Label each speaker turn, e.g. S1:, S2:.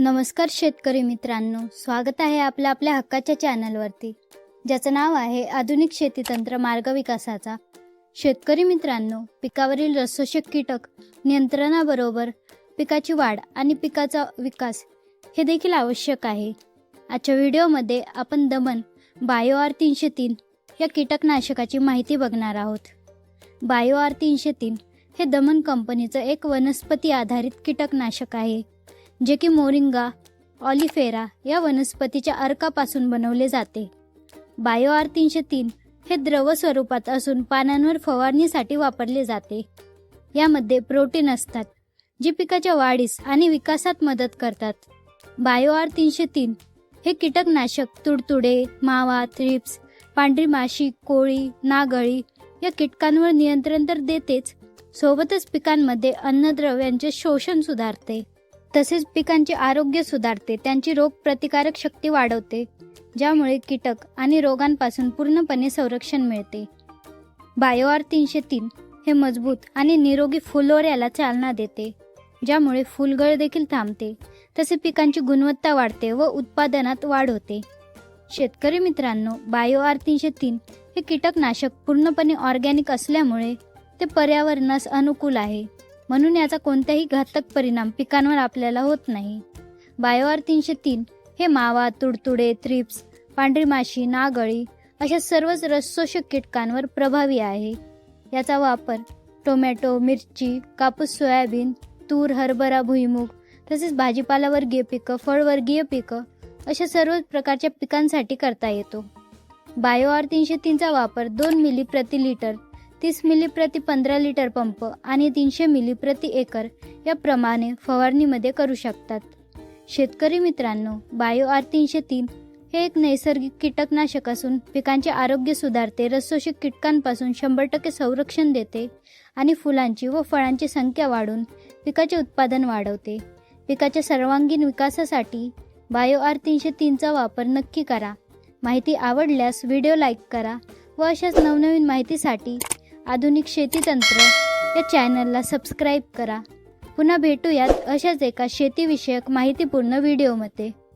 S1: नमस्कार शेतकरी मित्रांनो स्वागत आहे आपल्या आपल्या हक्काच्या चॅनलवरती. ज्याचं नाव आहे आधुनिक शेतीतंत्र मार्ग विकासाचा. शेतकरी मित्रांनो पिकावरील रसोषक कीटक नियंत्रणाबरोबर पिकाची वाढ आणि पिकाचा विकास हे देखील आवश्यक आहे. आजच्या व्हिडिओमध्ये आपण दमन बायो आर तीनशे तीन या कीटकनाशकाची माहिती बघणार आहोत. बायो आर तीनशे तीन हे दमन कंपनीचं एक वनस्पती आधारित कीटकनाशक आहे. जे की मोरिंगा ऑलिफेरा या वनस्पतीच्या अर्कापासून बनवले जाते. बायोआर तीनशे तीन हे द्रव स्वरूपात असून पानांवर फवारणीसाठी वापरले जाते. यामध्ये प्रोटीन असतात जी पिकाच्या वाढीस आणि विकासात मदत करतात. बायोआर तीनशे तीन हे कीटकनाशक तुडतुडे मावा थ्रिप्स पांढरी माशी कोळी नागळी या कीटकांवर नियंत्रण तर देतेच सोबतच पिकांमध्ये अन्नद्रव्यांचे शोषण सुधारते. तसेच पिकांचे आरोग्य सुधारते त्यांची रोग प्रतिकारक शक्ती वाढवते ज्यामुळे कीटक आणि रोगांपासून पूर्णपणे संरक्षण मिळते. बायोआर तीनशे तीन हे मजबूत आणि निरोगी फुलोऱ्याला चालना देते ज्यामुळे फुलगळ देखील थांबते. तसे पिकांची गुणवत्ता वाढते व उत्पादनात वाढ होते. शेतकरी मित्रांनो बायोआर तीनशे तीन हे कीटकनाशक पूर्णपणे ऑर्गॅनिक असल्यामुळे ते पर्यावरणास अनुकूल आहे. म्हणून याचा कोणताही घातक परिणाम पिकांवर आपल्याला होत नाही. बायोआर तीनशे तीन हे मावा तुडतुडे थ्रिप्स पांढरी माशी नागळी अशा सर्वच रसशोषक कीटकांवर प्रभावी आहे. याचा वापर टोमॅटो मिरची कापूस सोयाबीन तूर हरभरा भुईमूग तसेच भाजीपालावर्गीय पिकं फळवर्गीय पिकं अशा सर्व प्रकारच्या पिकांसाठी करता येतो. बायोआर तीनशे तीनचा वापर दोन मिली प्रति लिटर तीस मिली प्रति पंधरा लिटर पंप आणि तीनशे मिली प्रति एकर याप्रमाणे फवारणीमध्ये करू शकतात. शेतकरी मित्रांनो बायो आर तीनशे तीन हे एक नैसर्गिक कीटकनाशक असून पिकांचे आरोग्य सुधारते रसोषक कीटकांपासून शंभर टक्के संरक्षण देते आणि फुलांची व फळांची संख्या वाढून पिकाचे उत्पादन वाढवते. पिकाच्या सर्वांगीण विकासासाठी बायो आर तीनशे तीनचा वापर नक्की करा. माहिती आवडल्यास व्हिडिओ लाईक करा व अशाच नवनवीन माहितीसाठी आधुनिक शेतीतंत्र या चॅनलला सबस्क्राईब करा. पुन्हा भेटूयात अशाच एका शेतीविषयक माहितीपूर्ण व्हिडिओमध्ये.